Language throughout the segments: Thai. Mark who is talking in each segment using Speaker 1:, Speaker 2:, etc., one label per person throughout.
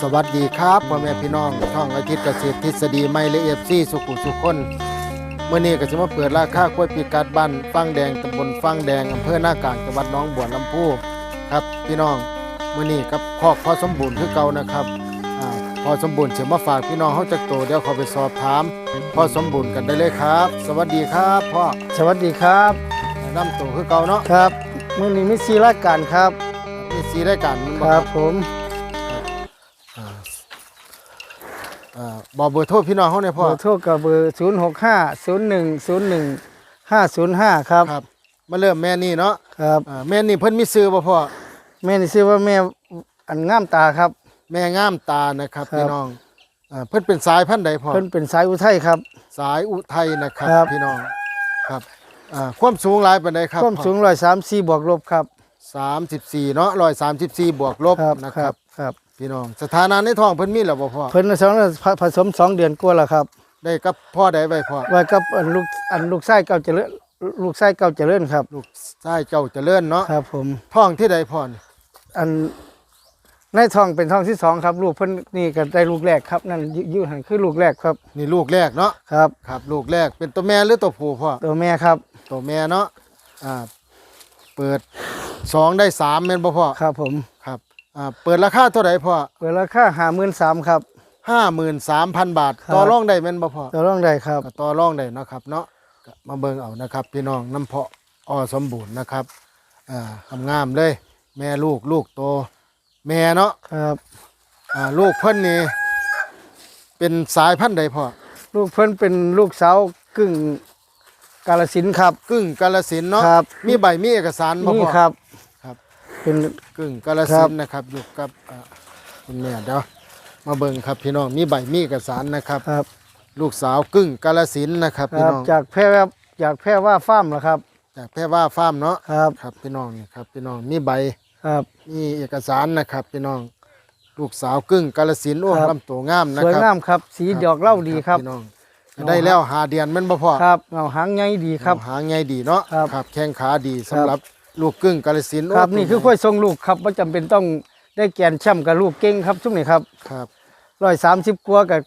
Speaker 1: สวัสดีครับพ่อแม่พี่น้องช่องอาทิตย์เกษตรทฤษฎีไม่ละเอียดซี่สุขุสุขคนเมื่อนี้ก็จะมาเปิดราคากล้วยปีกัดบ้านฟังแดงตำบลฟังแดงอำเภอหน้ากลางจังหวัดหน้องบัวลำพูครับพี่น้องเมื่อนี้กับพ่อพ่อสมบูรณ์คือเก่านะครับอ่าพ่อสมบูรณ์เสียมาฝากพี่น้องเขาจักโตเดี๋ยวเขาไปสอบถามพ่อสมบูรณ์กันได้เลยครับ สวัสดีครับพ่อ
Speaker 2: สวัสดีครับ
Speaker 1: แนะนำตัวคือเก่าเนาะ
Speaker 2: ครับมื่อนี้มิซีรายการครับ
Speaker 1: มีสีรายการมัน
Speaker 2: ค
Speaker 1: บ่
Speaker 2: รับผม
Speaker 1: บอกเบอร์โทรพี่น้องเขาเนี่ย
Speaker 2: เบ
Speaker 1: พ่อ
Speaker 2: อร์โทรกับเบอร์0 6 5 0 1 0 1 5 0 5ครับ
Speaker 1: ครับ มาเริ่มแม่นี่เนาะ
Speaker 2: ครับ
Speaker 1: อ่าแม่นี่เพิ่นมีซื้อบ่พ่อ
Speaker 2: แม่นี่ชื่อว่าแม่อันงามตาครับ
Speaker 1: แม่งามตานะครับ
Speaker 2: ครับ
Speaker 1: พี่น้องอ่าเพิ่นเป็นสายพันธุ์ใดพ่อ
Speaker 2: เพิ่นเป็นสายอุทัยครับ
Speaker 1: สายอุทัยนะครับ
Speaker 2: ครับ
Speaker 1: พี่น้อง ครับอ่าความสูงหลายปานใดครับ
Speaker 2: ความสูงร้อยสามสี่บวกลบครับ
Speaker 1: 34เนาะ134บวกลบนะค
Speaker 2: ค
Speaker 1: รั
Speaker 2: รับบครับ
Speaker 1: พี่น้องสถานะในท้องเพิ่นมีแล้วบ่พ่อ
Speaker 2: เพิ่นสองผสมสองเดือนกว่าแล้วครับ
Speaker 1: ได้กับพ่อใดไว้พ่อ
Speaker 2: ไว้กับอันลูกอันลูกไส้เก่าเจริญลูกไส้เก่าเจริญครับ
Speaker 1: ลูกชายเจ้าเจริญเนาะ
Speaker 2: ครับ ผม
Speaker 1: ท้องที่ใดพ่อนี่
Speaker 2: อันในท้องเป็นท้องที่สองครับ ลูกเพิ่นนี่ก็ได้ลูกแรกครับนั่นอยืยืหันคือลูกแรกครับ
Speaker 1: นี่ลูกแรกเนาะ
Speaker 2: ครับ
Speaker 1: ครับ ลูกแรกเป็นตัวแม่หรือตัวผู้พ่อ
Speaker 2: ตัวแม่ครับ
Speaker 1: ตัวแม่เนาะอ่าเปิดสองได้สามแม่นบ่พ่อ
Speaker 2: ครับผม
Speaker 1: ครับ อ่าเปิดราคาเท่าไหร่พ่อ
Speaker 2: เปิดราคาหาหมื่นสามครับ
Speaker 1: ห้าหมื่นสามพันบาท
Speaker 2: ครับ
Speaker 1: ต่อรองได้แม่นบ่พ่อ
Speaker 2: จะร้องได้ครับ
Speaker 1: ก็ต่อรองได้เนาะครับเนาะก็มาเบิ่งเอานะครับ พี่น้องน้ำเพาะอ้อสมบูรณ์นะครับอ่างามๆเลย แม่ลูกลูกโต แม่เนาะ
Speaker 2: ครับ
Speaker 1: อ่าลูกเพิ่นนี่เป็นสายพันธุ์ใดพ่อ
Speaker 2: ลูกเพิ่นเป็นลูกสาวกึ่งกาลสินธุ์ครับ
Speaker 1: กึ่งกาลสินธุ์เนาะ
Speaker 2: ครับ
Speaker 1: มีใบมีเอกสารบ่
Speaker 2: นี่
Speaker 1: พ่อ
Speaker 2: ครับ
Speaker 1: ครับ
Speaker 2: เป็น
Speaker 1: กึ่งกาลสินธุ์นะครับ อยู่กับอ่าคุณแม่เดี๋ยวมาเบิ่งครับพี่น้องมีใบมีเอกสารนะครับ
Speaker 2: ครับ
Speaker 1: ลูกสาวกึ่งกาลสินธุ์นะครับ
Speaker 2: ค
Speaker 1: พี่
Speaker 2: รับ
Speaker 1: น้อง
Speaker 2: จากแพร่ว่าจากแพร่ว่าฟ้าร์มเหรอครับ
Speaker 1: จากแพร่ว่าฟาร์มเนาะ
Speaker 2: ครับ
Speaker 1: ครับพี่น้องนี่ครับพี่น้องมีใบ
Speaker 2: ครับ
Speaker 1: มีเอกสารนะครับพี่น้องลูกสาวกึ่งกาลสินธุ์โอ้
Speaker 2: ครับ
Speaker 1: ลำตัวงามนะ
Speaker 2: สวย
Speaker 1: ครับ
Speaker 2: งามครับ สีดอกเหล่าดีครับ
Speaker 1: พี่น้องได้แล้วหาเดือนแมันบ่พอ
Speaker 2: ครับเงาหางใหญ่ดีครับ
Speaker 1: หาไงดีเนาะ
Speaker 2: ครับ
Speaker 1: ครับแข้งขาดีสำหรับ ลูกกึ่งกาลสินธุ์โค
Speaker 2: รับนี่คือ
Speaker 1: ตัว
Speaker 2: ค่อยทรงลูกครับไม่จำเป็นต้องได้แกนช่ำกับลูกเก่งครับช่วงนี้ครับ
Speaker 1: ครับ
Speaker 2: ร้อยสามสิบกว่ากับ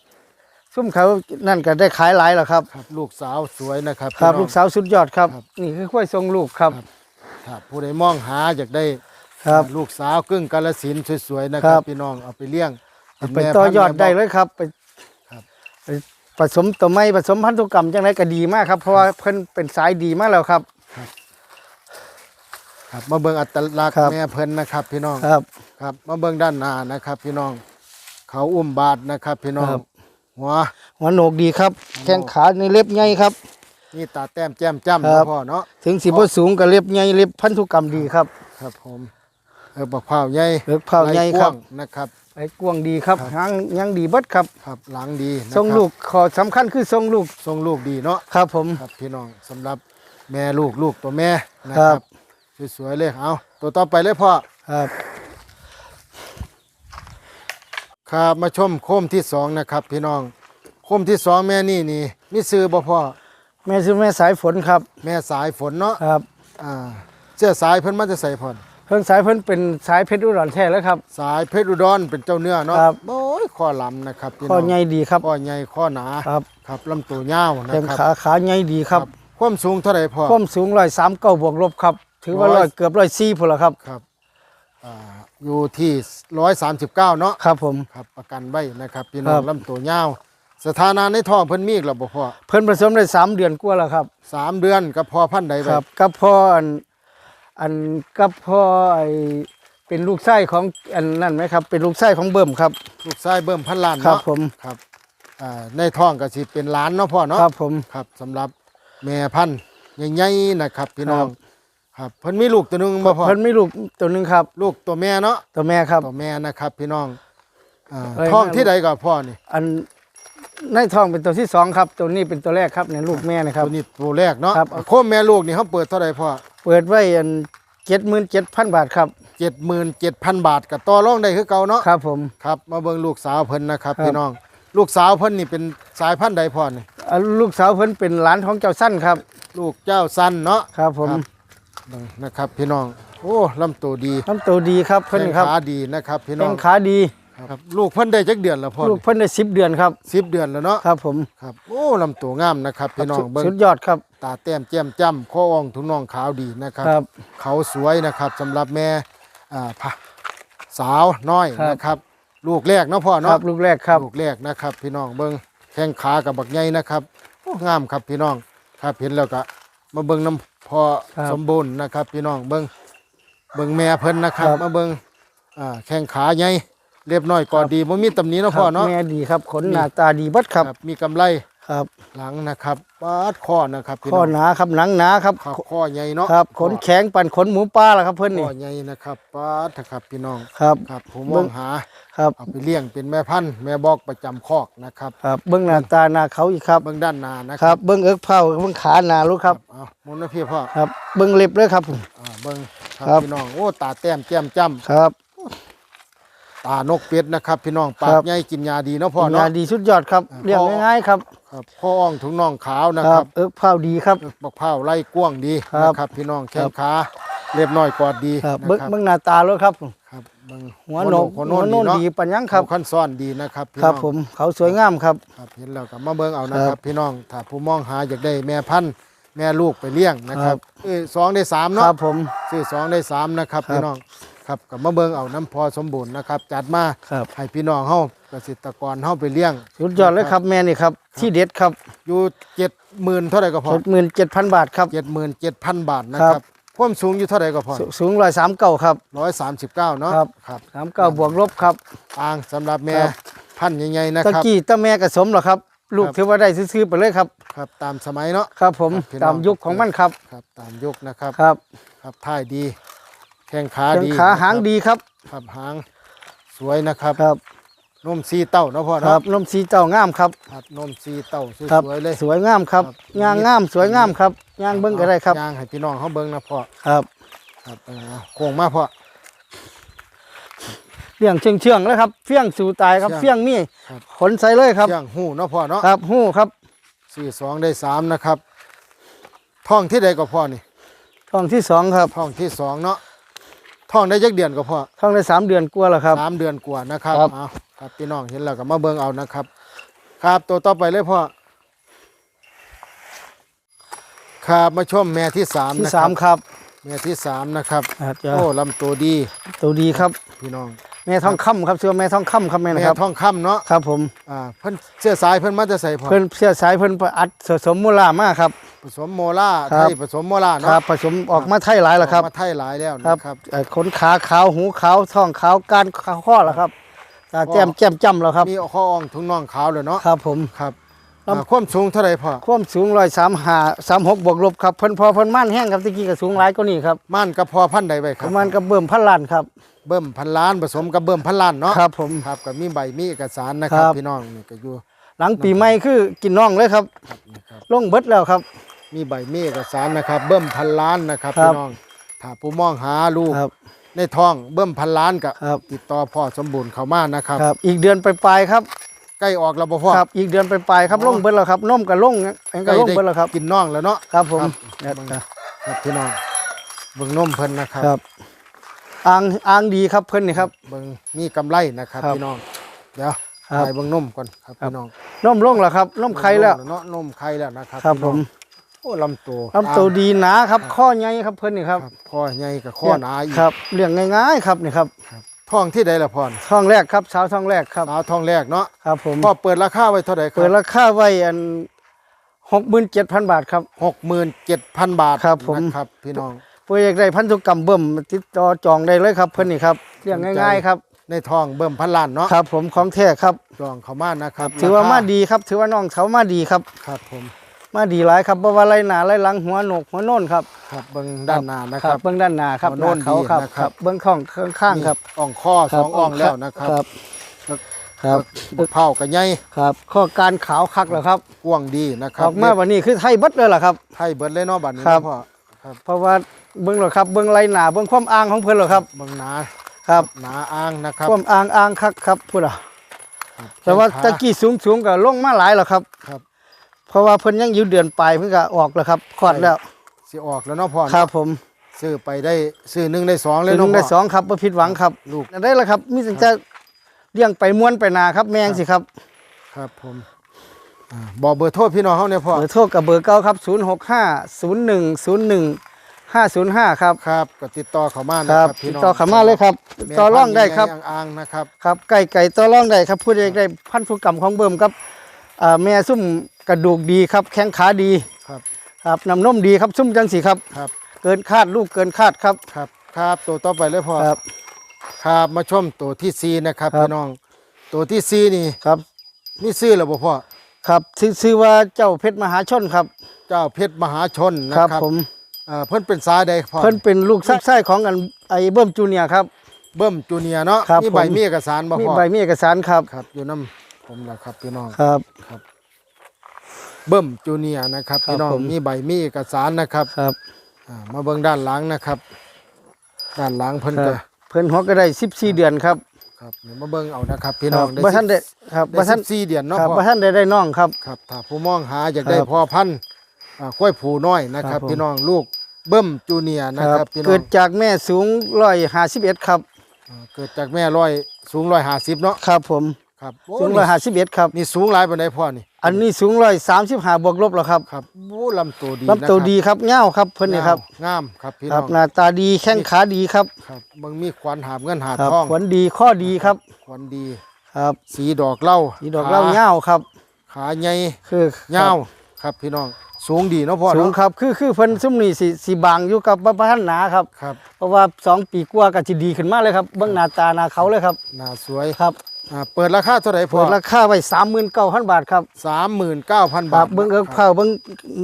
Speaker 2: ซุ่มเขานั่นก็ได้ขายหลายแล้วครับ
Speaker 1: ครับลูกสาวสวยนะครับ
Speaker 2: ครับ
Speaker 1: พี่น้อง
Speaker 2: ลูกสาวสุดยอดครับ
Speaker 1: ครับ
Speaker 2: นี่คือค่อยทรงลูกครับ
Speaker 1: ครับผู้ใดมองหาอยากได้
Speaker 2: ครับ
Speaker 1: ลูกสาวกึ่งกาลสินธุ์สวยๆนะค
Speaker 2: ครั
Speaker 1: รั
Speaker 2: บ
Speaker 1: พี่น้องเอาไปเลี้ยงเป็น
Speaker 2: ไป
Speaker 1: แม่
Speaker 2: ต่อ
Speaker 1: พันธุ์
Speaker 2: ยอด
Speaker 1: แม่
Speaker 2: ได้
Speaker 1: บอก
Speaker 2: เลยครับไป
Speaker 1: ครับ
Speaker 2: ไปผสมตัวไม้ผสมพันธุกรรมจังไรก็ดีมากครับเพราะว่าเพิ่นเป็นสายดีมากแล้วครับ
Speaker 1: ครับมาเบิ่งอัตลักษณ์
Speaker 2: ครับ
Speaker 1: แม่เพิ่นนะครับพี่น้อง
Speaker 2: ครับ
Speaker 1: ครับมาเบิ่งด้านหน้านะครับ พี่น้อง เขาอุ้มบาทนะครับ พี่น้อง
Speaker 2: ครับ
Speaker 1: หัว
Speaker 2: หัวโหนกดีครับ แข้งขาในเล็บใหญ่ครับ
Speaker 1: นี่ตาแต้มแจ่มจ้ำ
Speaker 2: ครั
Speaker 1: นะ
Speaker 2: บ
Speaker 1: พ่อเนาะ
Speaker 2: ถึงสิบ่สูงก็เล็บใหญ่เล็บพันธุกรรมดีครับ
Speaker 1: ครับ ผมเออบักเผาวใหญ่
Speaker 2: เล็บเผาใหญ่
Speaker 1: ไหล่
Speaker 2: ครับ
Speaker 1: กว้างนะครับ
Speaker 2: ไอ้กวางดีครับ หางยังดีเบิดครับ
Speaker 1: ครับหลังดีนะครับ
Speaker 2: ทรงลูกขอสำคัญคือทรงลูก
Speaker 1: ทรงลูกดีเนาะ
Speaker 2: ครับผม
Speaker 1: ครับพี่น้องสำหรับแม่ลูกลูกตัวแม่นะค
Speaker 2: ครั
Speaker 1: รับ บ สวยๆเลยเอาตัวต่อไปเลยพ่อ
Speaker 2: ครับ
Speaker 1: ครับมาชมโคมที่สองนะครับ พี่น้องโคมที่สองแม่นี่นี่มีซื้อบ่พ่อ
Speaker 2: แม่ชื่อแม่สายฝนครับ
Speaker 1: แม่สายฝนเนาะ
Speaker 2: ครับ
Speaker 1: อ่าเสื้อสายเพิ่นมันจะใส่พ่อน
Speaker 2: เพิ่นสายเพิ่นเป็นสายเพชรอุดรแท้แล้วครับ
Speaker 1: สายเพชรอุดรเป็นเจ้าเนื้อเนาะ
Speaker 2: ครับ
Speaker 1: โอ้ยข้อลำนะครับพี่
Speaker 2: ข้อ
Speaker 1: น้อง
Speaker 2: ใหญ่ดีครับ
Speaker 1: ข้อใหญ่ข้อหนา
Speaker 2: ครับ
Speaker 1: ครับลำตัวยาวนะ
Speaker 2: แข้ง
Speaker 1: ครับ
Speaker 2: ขาขาใหญ่ดีครับ
Speaker 1: ความสูงเท่าไหร่พ่อ
Speaker 2: ความสูงร้อยสามเก้าบวกลบครับ ถือว่า
Speaker 1: ร้
Speaker 2: ร้
Speaker 1: อ
Speaker 2: อยยเกือบร้อยสี่พุ่นละครับ
Speaker 1: ครับอ่าอยู่ที่ร้อยสามสิบเก้าเนาะ
Speaker 2: ครับผม
Speaker 1: ครับประกันไว้นะครับพี่น้อง
Speaker 2: ครับ
Speaker 1: ลำตัวยาวสถานะในท้องเพิ่นมีอีกแล้วบ่พ่อ
Speaker 2: เพิ่นผสมได้สามเดือนกว่าแล้วครับ
Speaker 1: สามเดือนกับพอพันธุ์ใดไว้
Speaker 2: ครับกับพ่ออันอันกับพ่อไอเป็นลูกไส้ของอันนั่นไหมครับ เป็นลูกไส้ของเบิ่มครับ
Speaker 1: ลูกชายเบิ่มพันล้าน
Speaker 2: ครับ
Speaker 1: เนาะ
Speaker 2: ผม
Speaker 1: ครับอ่าในท้องก็สิเป็นล้านเนาะพ่อเนาะ
Speaker 2: ครับผม
Speaker 1: ครับสำหรับแม่พันธุ์ใหญ่ๆนะครับ พี่น้อง
Speaker 2: ครับ
Speaker 1: ครับเพิ่นมีลูกตัวหนึงบ่พ่อ
Speaker 2: เพิ่นมีลูกตัวหนึงครับ
Speaker 1: ลูกตัวแม่เนาะ
Speaker 2: ตัวแม่ครับ
Speaker 1: ตัวแม่นะครับ พี่น้องอ่า
Speaker 2: เอ้ย
Speaker 1: ท้องที่ใดก็พ่อนี่
Speaker 2: อันในท้องเป็นตัวที่สองครับ ตัวนี้เป็นตัวแรกครับเนี่ยลูกแม่นะครับ
Speaker 1: ตัวนี้ตัวแรกเนาะ
Speaker 2: ครับ
Speaker 1: โคมแม่ลูกนี่เขาเปิดเท่าไหร่พ่อ
Speaker 2: เปิดไว้อันเจ็ดหมื่นเจ็ดพันบาทครับ
Speaker 1: 77,000 บาทก็ต่อรองได้คือเก่าเนาะ
Speaker 2: ครับ ผม
Speaker 1: ครับ มาเบิ่งลูกสาวเพิ่นนะครับ
Speaker 2: ครับ
Speaker 1: พี่น้อง ลูกสาวเพิ่นนี่เป็นสายพันธุ์ใดพ่อนี่
Speaker 2: อ่าลูกสาวเพิ่นเป็นหลานของเจ้าสั้นครับ
Speaker 1: ลูกเจ้าสันเนาะ
Speaker 2: ครับผม
Speaker 1: ครับ เบิ่งนะครับพี่น้อง โอ้ลำตัวดี
Speaker 2: น้ำตัวดีครับเพิ่น
Speaker 1: แข้ง
Speaker 2: ครับ
Speaker 1: ขาดีนะครับพี่น้
Speaker 2: แข้
Speaker 1: อง
Speaker 2: งขาดี
Speaker 1: ครับลูกเพิ่นได้จักเดือนแล้วพ่อ
Speaker 2: ลูกเพิ่นได้10เดือนครับ
Speaker 1: สิบเดือนแล้วเนาะ
Speaker 2: ครับผม
Speaker 1: ครับโอ้ลำตัวงามนะครับพี่น้อง
Speaker 2: สุด
Speaker 1: เบิ่ง
Speaker 2: สุดยอดครับ
Speaker 1: ตาแต้มแจ่มจ้ำข้ออ่องถุงน่องขาวดีนะครับ
Speaker 2: ครับ
Speaker 1: เขาสวยนะครับสำหรับแม่อ่าพะสาวน้อย
Speaker 2: ครับ
Speaker 1: นะครับ ลูกแรกเนาะพ่อ
Speaker 2: ครั
Speaker 1: เนาะ
Speaker 2: บลูกแรกครับ
Speaker 1: ลูกแรกนะครับ พี่น้องเบิ่งแข้งขากับบักใหญ่นะครับโอ้งามครับพี่น้องครับเห็นแล้วก็มาเบิ่งน้ำ พอ
Speaker 2: ครับ
Speaker 1: สมบูรณ์นะครับพี่น้องเบิ่งเบิ่งแม่เพิ่นนะครับ
Speaker 2: ครับ
Speaker 1: มาเบิ่งอ่าแข้งขาใหญ่เรียบน้อยก่อนดีบ่มีตำหนิเนาะพ่อเนาะ
Speaker 2: แม่ดีครับขนหน้าตาดีเบัดครับ
Speaker 1: ครับมีกำไร
Speaker 2: ครับ
Speaker 1: หลังนะครับปาดข้อนะครับพี่
Speaker 2: ข้อ
Speaker 1: น้อง
Speaker 2: หนาครับหนังหนาครับ
Speaker 1: ข้อข้อใหญ่เนาะ
Speaker 2: ครับขนแข็งปั่นขนหมูป่าล่ะครับเพิ่น
Speaker 1: ข้
Speaker 2: นี่
Speaker 1: อใหญ่นะครับปาดนะครับพี่น้อง
Speaker 2: ครับ
Speaker 1: ครับผม
Speaker 2: เบิ่
Speaker 1: มองงหา
Speaker 2: ครับ
Speaker 1: เอาไปเลี้ยงเป็นแม่พันธุ์แม่บอกประจำคอกนะครับ
Speaker 2: ครับเบิ้งหน้าตาหน้าเขาอีกครับ
Speaker 1: เบื้องด้านหน้านะ
Speaker 2: ค
Speaker 1: ค
Speaker 2: รั
Speaker 1: รั
Speaker 2: บบเบิ้งเอิกเผาเบิ้งขาหนาลูกครับ
Speaker 1: เอามุนนะพี่พ่อ
Speaker 2: ครับเบิ้งเล็บเลยครับ
Speaker 1: อ่าเบิ้งครับ
Speaker 2: ครับ
Speaker 1: พี่น้องโอ้ตาแต้มแจ่มจ้
Speaker 2: ครับำ
Speaker 1: ตานกเป็ดนะครับ พี่น้องปา
Speaker 2: ครั
Speaker 1: ก
Speaker 2: บ
Speaker 1: ใหญ่กินยาดีเนาะพ่อ
Speaker 2: หนา
Speaker 1: เนาะ
Speaker 2: ดีสุดยอดครับ
Speaker 1: อ่า
Speaker 2: เลี้ยง
Speaker 1: พ่อ
Speaker 2: ง่ายๆครับ
Speaker 1: ครับข้ออ่องถุงน่องขาวนะ
Speaker 2: ค
Speaker 1: ค
Speaker 2: รั
Speaker 1: รั
Speaker 2: บบเอิกเผาดีครับ
Speaker 1: บักเผาวไล่กว้างดี
Speaker 2: ครับ
Speaker 1: นะครับ พี่น้องแข้งขาเรียบน้อยกอดดี
Speaker 2: ครับ
Speaker 1: นะ
Speaker 2: เบิ้ง
Speaker 1: ครับ
Speaker 2: เบิ้งหน้าตาลูกครับ
Speaker 1: ครับเบิ้ง
Speaker 2: หัวโหนก
Speaker 1: หัว
Speaker 2: หัว
Speaker 1: โน
Speaker 2: โน
Speaker 1: น
Speaker 2: น
Speaker 1: ดี
Speaker 2: ดี
Speaker 1: เนาะ
Speaker 2: ปัญญังครับ
Speaker 1: เขาขั้นซ่อนดีนะครับพี่
Speaker 2: ครับ
Speaker 1: น้อง
Speaker 2: ผมเขาสวยงามครับ
Speaker 1: ครับเห็นแล้วก็มาเบิ่งเอานะค
Speaker 2: ครั
Speaker 1: รับบพี่น้องถ้าผู้มองหาอยากได้แม่พันธุ์แม่ลูกไปเลี้ยงนะครับ
Speaker 2: ครับ
Speaker 1: เอ้ยสองได้สาม
Speaker 2: ค
Speaker 1: เนาะ
Speaker 2: รับผม
Speaker 1: ซื้อสองได้สามนะครับ
Speaker 2: ครับ
Speaker 1: พี่น้อง ครับกับมาเบิ่งเอาน้ำพอสมบูรณ์นะครับ จัดมา
Speaker 2: ครับ
Speaker 1: ให้พี่น้องเฮาเกษตรกรเฮาไปเลี้ยง
Speaker 2: สุดยอดเลยครับแม่นี่ครับ ที่เด็ดครับ
Speaker 1: อยู่เจ็ดหมื่นเท่าไหร่ก็พอ
Speaker 2: หกหมื่นเจ็ดพันบาทครับ
Speaker 1: เจ็ดหมื่นเจ็ดพันบาทนะค
Speaker 2: ครั
Speaker 1: รับบความสูงอยู่เท่าไหร่ก็พอ
Speaker 2: สูสูงร้อยสามเก้าครับ
Speaker 1: ร้อยสามสิบเก้าเนาะ
Speaker 2: ครับ
Speaker 1: ครับ
Speaker 2: สามเก้าบวกลบครับ
Speaker 1: อ่างสำหรับแม่
Speaker 2: ครับ
Speaker 1: พันธุ์ใหญ่ๆนะ
Speaker 2: ตะ
Speaker 1: ครับ
Speaker 2: กี้ตะแม่กระสมเหรอครับลูก
Speaker 1: ครับ
Speaker 2: ถือว่าได้ซื้อๆไปเลยครับ
Speaker 1: ครับ ตามสมัยเนาะ
Speaker 2: ครับผม
Speaker 1: ครับพี่น้อง
Speaker 2: ตามยุคของมันครับ
Speaker 1: ครับ ตามยุคนะครับ
Speaker 2: ครับ
Speaker 1: ครับท่ายดีแข้งขา
Speaker 2: เครื่อง
Speaker 1: ดี
Speaker 2: ขาหาง
Speaker 1: นะครับ
Speaker 2: ดีครับ
Speaker 1: ครับหางสวยนะครับ
Speaker 2: ครับ
Speaker 1: นมซีเต้าเนาะพ่อ
Speaker 2: ครั
Speaker 1: เนาะ
Speaker 2: บนมสีเจ้างามครับ
Speaker 1: ครับนมซีเต้าส
Speaker 2: ครับ
Speaker 1: วยๆเลย
Speaker 2: สวยงามครับ
Speaker 1: ครับ
Speaker 2: ยางงามสวยงามครับยางเบิ้งก็ได้ครับ
Speaker 1: ย่างให้พี่น้องเขาเบิ้งนะพ่อ
Speaker 2: ครับ
Speaker 1: ครับเออโค้งมาพ่อ
Speaker 2: เลี้ยงเชื่องเชื่องๆแล้วครับเฟี้ยงสู่ตายครับ
Speaker 1: เชื่อง
Speaker 2: เฟี้ยงนี่
Speaker 1: ครับ
Speaker 2: ขนใส่เลยครับ
Speaker 1: เชียงหูเนาะพ่อเนาะ
Speaker 2: ครับหู้ครับ
Speaker 1: สี่สองได้สามนะครับท้องที่ใดก็พ่อนี่
Speaker 2: ท้องที่สองครับ
Speaker 1: ท้องที่สองเนาะ ท้องได้ยักเดือนก็พ่อ
Speaker 2: ท้องได้สามเดือนกว่าแล้วครับ
Speaker 1: สามเดือนกว่านะครับ
Speaker 2: ครับ
Speaker 1: เอาครับพี่น้องเห็นแล้วก็มาเบิ้งเอานะครับ ครับตัวต่อไปเลยพ่อครับมาชมแม่ที่สาม
Speaker 2: ที่
Speaker 1: นะค
Speaker 2: สา
Speaker 1: รั
Speaker 2: ม
Speaker 1: บ
Speaker 2: ครับ
Speaker 1: แม่ที่สามนะครับ
Speaker 2: อาจจะ
Speaker 1: โอ้ลำตัวดี
Speaker 2: ตัวดีครับ
Speaker 1: พี่น้อง
Speaker 2: แม่ทองคำครับเชื่อแม่ทองคำครับแม่นะ
Speaker 1: แม่
Speaker 2: ครับ
Speaker 1: ทองคำเนาะ
Speaker 2: ครับผม
Speaker 1: อ่าเพิ่นเสื้อสายเพิ่นมาจะใส่พอ
Speaker 2: เพิ่นเสียสายเพิ่นอัดผสมมูลามากครับ
Speaker 1: ผสมโมล่า
Speaker 2: ครั
Speaker 1: ไท
Speaker 2: บ
Speaker 1: ยผสมโมล่า
Speaker 2: ค
Speaker 1: เนาะ
Speaker 2: รับผสมออกมาไทยหลายแล้วครับ
Speaker 1: ออกมาไทยหลายแล้ว
Speaker 2: ครับ
Speaker 1: นะครับ
Speaker 2: เอ่อขนขาขาวหูขาวท้องขาวการข้อแล้วครับตาแจ่มแจ่มจ้ำแล้วครับ
Speaker 1: มีข้ออ่องถุงน่องขาวเลยเนาะ
Speaker 2: ครับผม
Speaker 1: ครับ
Speaker 2: ครับ
Speaker 1: อ่าความสูงเท่าไหร่พ่อ
Speaker 2: ความสูงร้อยสามหาสามหกบวกลบครับเพิ่นพอเพิ่นม่านแห้งครับตะกี้ก็สูงหลายกว่านี้ครับ
Speaker 1: ม่านกับพอพันใดไว้ค
Speaker 2: ป
Speaker 1: รับ
Speaker 2: ระมาณกับเบิ่มพันล้านครับ
Speaker 1: เบิ่มพันล้านผสมกับเบิ่มพันล้านเนาะ
Speaker 2: ครับผม
Speaker 1: ครับก็มีใบมีเอกสารนะครับ
Speaker 2: ครับ
Speaker 1: พี่น้องนี่ก็อยู่
Speaker 2: หลังปีใหม่คือกินน่องเลยครับ
Speaker 1: ครับนี่ครับ
Speaker 2: ลงเบิดแล้วครับ
Speaker 1: มีใบมีเอกสารนะครับ เบิ่มพันล้านนะครับ
Speaker 2: ครั
Speaker 1: พี่
Speaker 2: บ
Speaker 1: น้องถ้าผู้มองหาลูก
Speaker 2: ครับ
Speaker 1: ในท้องเบิ่มพันล้านก็
Speaker 2: ครับ
Speaker 1: ติดต่อพ่อสมบูรณ์เข้ามานะครับ
Speaker 2: ครับ อีกเดือนไปปลายๆครับ
Speaker 1: ใกล้ออกแล้วบ่พ่อ
Speaker 2: ครับ อีกเดือนไปปลายๆครับ
Speaker 1: อ๋อ
Speaker 2: ลงเบิดแล้วครับนมกับลงอัน
Speaker 1: ใก
Speaker 2: ก็
Speaker 1: ล้
Speaker 2: ลง
Speaker 1: ได้
Speaker 2: เบิดแล้วครับ
Speaker 1: กินน่องแล้วเนาะ
Speaker 2: ครับผม
Speaker 1: ครับ
Speaker 2: เนี่ย
Speaker 1: ครับพี่น้องเบิ่งนมเพิ่นนะครับ
Speaker 2: ครับอ่างอ่างดีครับเพิ่นนี่ครับ
Speaker 1: เบิ่งมีกำไรนะครับ
Speaker 2: ครับ
Speaker 1: พี่น้อง เดี๋ยว
Speaker 2: ครับ
Speaker 1: ไปเบิ่งนมก่อนครับ
Speaker 2: ครับ
Speaker 1: พี่น้อง
Speaker 2: นมลงแล้วครับนมไข่แล้ว
Speaker 1: เนาะนมไข่แล้วนะครับ
Speaker 2: ครับ
Speaker 1: พี่
Speaker 2: ผ
Speaker 1: น้อง
Speaker 2: ม
Speaker 1: โอ้ลำตัว
Speaker 2: ลำตัวดีหนาครับ ข้อใหญ่ครับเพิ่นนี่ครับ
Speaker 1: ครับข้อใหญ่กับข้อหนาอีก
Speaker 2: ครับเลี้ยงง่ายๆครับนี่ครับ
Speaker 1: ท้องที่ใดละพร
Speaker 2: ท้องแรกครับเช้าท้องแรกครับ
Speaker 1: สาวท้องแรกเนาะ
Speaker 2: ครับผม
Speaker 1: พ่อเปิดราคาไว้เท่าไหร่ค
Speaker 2: เปิด
Speaker 1: รับ
Speaker 2: ราคาไว้อันหกหมื่นเจ็ดพันบาทครับ
Speaker 1: หกหมื่นเจ็ดพันบาท
Speaker 2: ครับผม
Speaker 1: นะครับพี่น้อง
Speaker 2: เพื่ออยากได้พันธุกรรมเบิ่มติดต่อจองได้เลยครับเพิ่นนี่ครับเลี้ยงง่าย ๆ ครับ
Speaker 1: ในท้องเบิ่มพันล้านเนาะ
Speaker 2: ครับ ผมของแท้ครับ
Speaker 1: จองเข้ามานะครับ
Speaker 2: ถือว่า
Speaker 1: ราค
Speaker 2: มาดีครับ ถือว่าน้องเขามาดีครับ
Speaker 1: ครับผม
Speaker 2: มาดีหลายครับบ่ว่าไรหนาไรหลังหัวโหนกหัวโน่นครับ
Speaker 1: ครับเบิ่งด้านหน้านะครับ
Speaker 2: เบื้องด้านหน้าครับ
Speaker 1: หัว
Speaker 2: ห
Speaker 1: โน่
Speaker 2: น้านเขาครับ
Speaker 1: ดีนะค
Speaker 2: ค
Speaker 1: รั
Speaker 2: รับบเบื้องข้องข้างๆครับ
Speaker 1: อ่องข้อสองอ่องแล้วนะครับ
Speaker 2: ครับครับ
Speaker 1: บักเผากับใหญ่
Speaker 2: ครับข้อการขาวคักแล้วครับ
Speaker 1: กว้างดีนะครั
Speaker 2: อบอกมาวันนี้คือไทยเบิดเลยล่ะครับ
Speaker 1: ไทยเบิดเลยเนาะบัดนี้
Speaker 2: ครับ
Speaker 1: เนาะพ่อครับ
Speaker 2: เพราะว่าเบื้องหรอครับเบื้องไรหนาเบื้องความอ่างของเพิ่นหรอครับ
Speaker 1: เบิ่งหนา
Speaker 2: ครับ
Speaker 1: หนาอ่างนะครับ
Speaker 2: ความอ่างอ่างคักครับพูดอะ
Speaker 1: ครับ
Speaker 2: แต่ว่า
Speaker 1: แข้งขา
Speaker 2: ตะกี้สูงสูงๆก็ลงมาหลายแล้วครับ
Speaker 1: ครับ
Speaker 2: เพราะว่าเพิ่นยังอยู่เดือนปลายเพิ่นก็ออกแล้วครับคลอดแล้ว
Speaker 1: สิออกแล้วเนาะพ่อเนาะ
Speaker 2: ครับผม
Speaker 1: ซื้อไปได้ซื้อหนึ่งได้สองเล
Speaker 2: เลยย
Speaker 1: เนาะ
Speaker 2: งได้
Speaker 1: พ่อ
Speaker 2: สองครับบ่ผิดหวังครับ
Speaker 1: ลูก
Speaker 2: ได้แล้วครับมีแต่จะเลี้ยงไปม้วนไปนาครับแมงสิครับ
Speaker 1: ครับผมอ่าบอกเบอร์โทรพี่น้องเฮาเนี่ยพ่อ
Speaker 2: เบอร์โทรกับเบอร์เก้าครับ0 6 5 0 1 0 1 5 0 5ครับ
Speaker 1: ครับก็ติดต่อเข้ามา
Speaker 2: ค
Speaker 1: นะ
Speaker 2: รับ
Speaker 1: ครับพี่
Speaker 2: ติด
Speaker 1: น้อง
Speaker 2: ต่อเข้ามาเลยครับ
Speaker 1: แม่
Speaker 2: ต่อร่องได้ครับ
Speaker 1: พันธุ์ใหญ่ๆอ่างๆนะครับ
Speaker 2: ครับไก่ไก่ต่อร่องได้ครับผู้ใดได้พันธุกรรมของเบิ่มครับอ่าแม่ซุ่ม กระดูกดีครับ แข้งขาดี
Speaker 1: ครับ
Speaker 2: ครับน้ำนมดีครับซุ่มจังสีครับ
Speaker 1: ครับ
Speaker 2: เกินคาดลูกเกินคาดครับ
Speaker 1: ครับ ครับตัวต่อไปเลยพ่อ
Speaker 2: ครับ
Speaker 1: ครับมาชมตัวที่ซีนะครับ
Speaker 2: ครับ
Speaker 1: พี่น้อง ตัวที่ซีนี่
Speaker 2: ครับ
Speaker 1: มีซื้อแล้วบ่พ่อ
Speaker 2: ครับชื่อชื่อว่าเจ้าเพชรมหาชนครับ
Speaker 1: เจ้าเพชรมหาชนนะครับ
Speaker 2: ผม
Speaker 1: อ่าเพิ่นเป็นสายใดพ่อ
Speaker 2: เพิ่นเป็นลูกไส้ของอันไอ้เบิ่มจูเนียร์ครับ
Speaker 1: เบิ้มจูเนียร์เนาะ
Speaker 2: ครับ
Speaker 1: มีใบ
Speaker 2: ผม
Speaker 1: มีเอกสารบ่
Speaker 2: มี
Speaker 1: พ่อ
Speaker 2: ใบมีเอกสารครับ
Speaker 1: ครับ อยู่น้ำผมแล้วครับพี่น้อง
Speaker 2: ครับ
Speaker 1: เบิ้มจูเนียร์นะครับ
Speaker 2: ครับ
Speaker 1: พี่น้อง
Speaker 2: ผม
Speaker 1: มีใบมีเอกสารนะครับ
Speaker 2: ครับ
Speaker 1: อ่ามาเบิ่งด้านหลังนะครับ ด้านหลังเพิ่น
Speaker 2: ครั
Speaker 1: ก็
Speaker 2: บ เพิ่นหัวก็ได้14เดือนครับ
Speaker 1: ครับเดี๋ยวมาเบิ่งเอานะครับพี่
Speaker 2: ค
Speaker 1: น้
Speaker 2: รั
Speaker 1: อบง
Speaker 2: บ่ท่านได้ครับ
Speaker 1: ได้
Speaker 2: บ่ท่าน
Speaker 1: สี่เดือนเนาะ
Speaker 2: ครับ
Speaker 1: พ่อ
Speaker 2: บ่ท่านได้ได้น้องครับ
Speaker 1: ครับถ้าผู้มองหาอยากได้
Speaker 2: ครับ
Speaker 1: พ่อพันธุ์อ่าค่อยผูน้อยนะครับ
Speaker 2: ครับผม
Speaker 1: พี่น้องลูกเบิ้มจูเนียร์นะครับพี่น้
Speaker 2: เกิ
Speaker 1: อง
Speaker 2: ดจากแม่สูง151ครับ
Speaker 1: อ่าเกิดจากแม่ร้อยสูงร้อยห้าสิบเนาะ
Speaker 2: ครับผม
Speaker 1: ครับโอ้
Speaker 2: สูง
Speaker 1: นี่
Speaker 2: 151ครับ
Speaker 1: นี่สูงหลายปานใดพ่อนี่
Speaker 2: อันนี้สูง135บวกลบแล้วครับ
Speaker 1: ครับโอ้ลำตัวดี
Speaker 2: ลำตัวดีครับเง่าวครับเพิ่นนี่ครับ
Speaker 1: งามครับพี่
Speaker 2: ครั
Speaker 1: น้
Speaker 2: บ
Speaker 1: อง
Speaker 2: หน้าตาดีแข้งขาดีครับ
Speaker 1: ครับมึงมีขวัญหาบเงินหาบ
Speaker 2: ครับ
Speaker 1: ทอง
Speaker 2: ขวัญดีข้อดีครับ
Speaker 1: ขวัญดี
Speaker 2: ครับ
Speaker 1: สีดอกเหล้า
Speaker 2: สีดอกเหล้าเง่าวครับ
Speaker 1: ขาใหญ่
Speaker 2: คือ
Speaker 1: เงาวครับพี่น้องสูงดีเนาะพ่อ
Speaker 2: สูง
Speaker 1: เนาะ
Speaker 2: ครับคือคือเพิ่นซุ่มนี่สิสิบางอยู่กับบ่พัฒนาครับ
Speaker 1: ครับ
Speaker 2: เพราะว่าสองปีกว่าก็สิดีขึ้นมาเลยครับเบิ่งหน้าตาหน้าเขาเลยครับ
Speaker 1: หน้าสวย
Speaker 2: ครับ
Speaker 1: อ่าเปิดราคาเท่าไหร่พ่อ
Speaker 2: เปิดราคาไว้39,000บาทครับ
Speaker 1: สามหมื่นเก้าพัน
Speaker 2: ครับาบ
Speaker 1: ท
Speaker 2: เบิ่งเอิกเผาเบิ่ง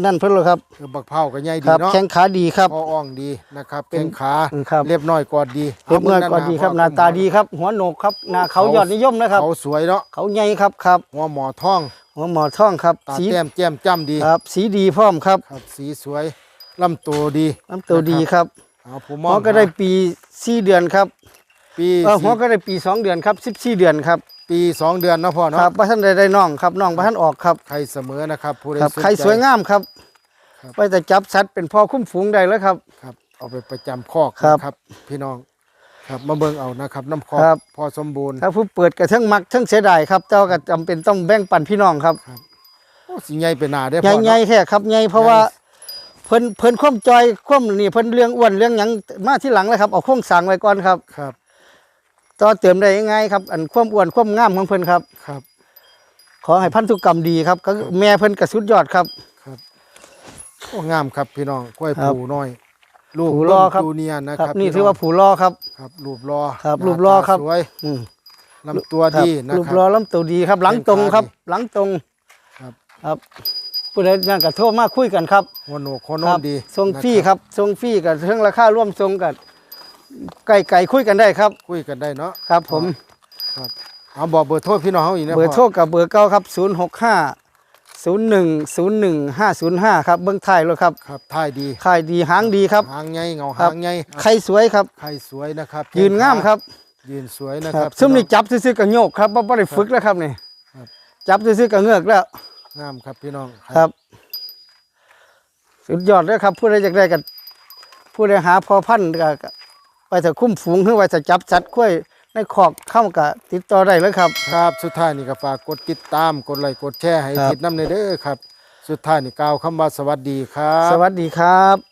Speaker 2: นั่นเพิ่นเลยครับ
Speaker 1: เออบักเผาก็ใหญ่
Speaker 2: ค
Speaker 1: ดี
Speaker 2: รับ
Speaker 1: เนาะ
Speaker 2: แข้งขาดีครับ
Speaker 1: คออ่องดีนะครับ
Speaker 2: เป็น
Speaker 1: แข้งขา
Speaker 2: อืมครับ
Speaker 1: เรียบน้อยกอดดี
Speaker 2: เรียบร้อยก็ดีครับหน้าตาดีครับ หัวโหนกครับหน้าเขายอดนิยมนะครับ
Speaker 1: เขาสวยเนาะ
Speaker 2: เขาใหญ่ครับครับ
Speaker 1: หัวหมอท่อง
Speaker 2: หัวหมอท่องครับ
Speaker 1: ตา
Speaker 2: สี
Speaker 1: แต้มแจ่มจ้ำดี
Speaker 2: ครับ สีดีพร้อมครับ
Speaker 1: ครับสีสวยลำตัวดี
Speaker 2: น้ำตัวดีครับ
Speaker 1: เอาผมม
Speaker 2: หม
Speaker 1: อ
Speaker 2: องก็ได้ปี4เดือนครับ
Speaker 1: ปี
Speaker 2: เออหัว
Speaker 1: สี่
Speaker 2: ก็ได้ปี2เดือนครับ14เดือนครับ
Speaker 1: ปีสองเดือนเนาะพ่อ
Speaker 2: ครั
Speaker 1: เนาะ
Speaker 2: บบ่ทันได้ได้น้องครับน้องบ่ทันออกครับ
Speaker 1: ใครเสมอนะครับผู้ใด
Speaker 2: ครับ
Speaker 1: สน
Speaker 2: ใคร
Speaker 1: ใจ
Speaker 2: สวยงามครับ
Speaker 1: ครับ
Speaker 2: ไปแต่จับสัตว์เป็นพ่อคุ้มฝูงได้แล้วครับ
Speaker 1: ครับ เอาไปประจำคอก
Speaker 2: ครับ
Speaker 1: นะครับ พี่น้องครับมาเบิ่งเอานะครับน้ำคอก
Speaker 2: ครับ
Speaker 1: พอสมบูรณ์
Speaker 2: ถ้าผู้เปิดกระเทั้งมักเทั้งเสียดายครับเจ้าก็จำเป็นต้องแบ่งปันพี่น้องครับ
Speaker 1: โอ้สิใหญ่เป็นหนาได้อ
Speaker 2: ใหญ่
Speaker 1: พ่อ
Speaker 2: ใหญ่
Speaker 1: เนาะ
Speaker 2: แค่ครับใหญ่เพราะว่าเพิ่นเพิ่นความจอยความนี่เพิ่นเรื่องอ้วนเรื่องหยังมาที่หลังเลยครับเอาโครงสร้างไว้ก่อนครับ
Speaker 1: ครับ
Speaker 2: ต่อเติมได้ง่ายๆครับ อันความอ้วนความงามของเพิ่นครับ
Speaker 1: ครับ
Speaker 2: ขอให้พันธุกรรมดีครับ ก็แม่เพิ่นก็สุดยอดครับ
Speaker 1: โอ้งามครับพี่น้องกล้วย
Speaker 2: ครับ
Speaker 1: ผูน้อยลูก
Speaker 2: ผูรอครับ
Speaker 1: จูเนียร์นะ
Speaker 2: ค
Speaker 1: ค
Speaker 2: รั
Speaker 1: รั
Speaker 2: บบนี่
Speaker 1: พี่
Speaker 2: ถือว่า
Speaker 1: น้ง
Speaker 2: ผูรอครับ
Speaker 1: ครับรูปรอ
Speaker 2: ครับ
Speaker 1: หน้า
Speaker 2: รูปรอครับ
Speaker 1: ตาสวย
Speaker 2: อืม
Speaker 1: ลำตัว
Speaker 2: ครับ
Speaker 1: ดีนะ
Speaker 2: รูป
Speaker 1: ครับ
Speaker 2: รอลำตัวดีครับ หลังตรงครับ หลังตรง
Speaker 1: ครับ
Speaker 2: ครับผู้ใดนั่นก็โทรมาคุยกันครับ
Speaker 1: หัวโหนกหัวโน
Speaker 2: ครั
Speaker 1: มดี
Speaker 2: ส่งฟรี
Speaker 1: นะ
Speaker 2: ครับส่งฟรีกับเรื่องราคาร่วมส่งกับ ไก่ไก่คุยกันได้ครับ
Speaker 1: คุยกันได้เนาะ
Speaker 2: ครับ ผม
Speaker 1: ครับเอาบอกเบอร์โทรพี่น้องเขาอีกนะ
Speaker 2: เบอร์
Speaker 1: พ่
Speaker 2: โทรกับเบอร์เก้าครับ0 6 5 0 1 0 1 5 0 5ครับเบื้องท้ายรถครับ
Speaker 1: ครับท่ายดี
Speaker 2: ค่ายดีหางดีครับ
Speaker 1: หางใหญ่เงา
Speaker 2: ครั
Speaker 1: หา
Speaker 2: บ
Speaker 1: งใหญ่
Speaker 2: ไข่สวยครับ
Speaker 1: ไข่สวยนะครับ
Speaker 2: ยืนงามครับ
Speaker 1: ยืนสวยนะ
Speaker 2: ค
Speaker 1: ค
Speaker 2: รั
Speaker 1: รั
Speaker 2: บบซึ่งนี่จับซื้อๆกับโยกครับบ่ได้ฝึกแล้วครับนี่
Speaker 1: ครับ
Speaker 2: จับซื้อๆกับเงือกแล้ว
Speaker 1: งามครับพี่น้อง
Speaker 2: ครับ สุดยอดเลยครับผู้ใดอยากได้กันผู้ใดหาพอพันธุ์ก็ก็ ไปถ้าคุ้มฝูงหรือว่าจะจับสัตว์คุ้ยในคอกเข้ากับติดต่อได้เลยครับ
Speaker 1: ครับสุดท้ายนี่ก็ฝากกดติดตามกดไลค์กดแชร์ให้
Speaker 2: ครับ
Speaker 1: ทิดน้ำในเด้อครับ สุดท้ายนี่กล่าวคำว่าสวัสดีครับ
Speaker 2: สวัสดีครับ